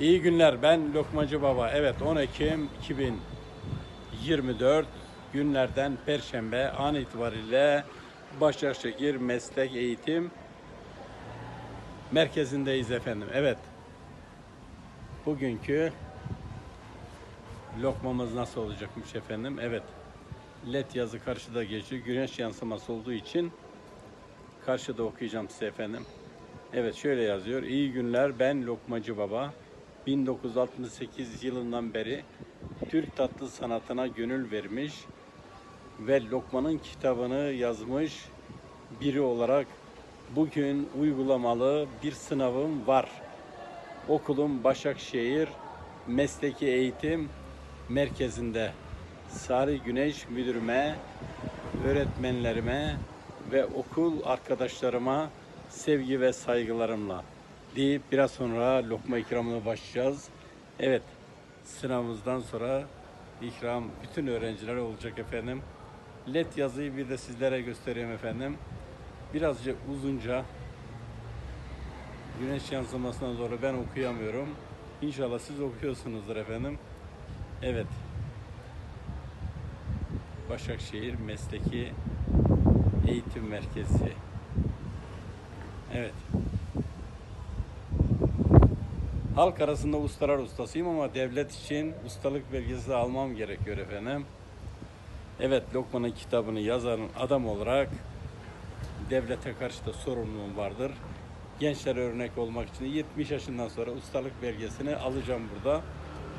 İyi günler. Ben Lokmacı Baba. Evet 10 Ekim 2024 günlerden Perşembe an itibariyle Başakşehir Meslek Eğitim Merkezi'ndeyiz efendim. Evet. Bugünkü lokmamız nasıl olacakmış efendim? Evet. LED yazı karşıda geçiyor. Güneş yansıması olduğu için karşıda okuyacağım size efendim. Evet şöyle yazıyor. İyi günler ben Lokmacı Baba. 1968 yılından beri Türk tatlı sanatına gönül vermiş ve Lokman'ın kitabını yazmış biri olarak bugün uygulamalı bir sınavım var. Okulum Başakşehir Mesleki Eğitim Merkezi'nde. Sarı Güneş müdürüme, öğretmenlerime ve okul arkadaşlarıma sevgi ve saygılarımla deyip biraz sonra lokma ikramına başlayacağız. Evet, sınavımızdan sonra ikram bütün öğrencilere olacak efendim. LED yazıyı bir de sizlere göstereyim efendim. Birazcık uzunca güneş yansımasından sonra ben okuyamıyorum. İnşallah siz okuyorsunuzdur efendim. Evet. Başakşehir Mesleki Eğitim Merkezi. Evet. Halk arasında ustalar ustasıyım ama devlet için ustalık belgesi almam gerekiyor efendim. Evet Lokman'ın kitabını yazan adam olarak devlete karşı da sorumluluğum vardır. Gençlere örnek olmak için 70 yaşından sonra ustalık belgesini alacağım burada.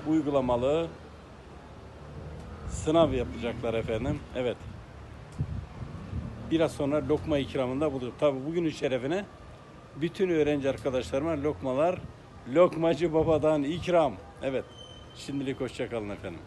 Uygulamalı sınav yapacaklar efendim. Evet. Biraz sonra lokma ikramında bulur. Tabi bugünün şerefine bütün öğrenci arkadaşlarıma lokmalar Lokmacı babadan ikram. Evet. Şimdilik hoşçakalın efendim.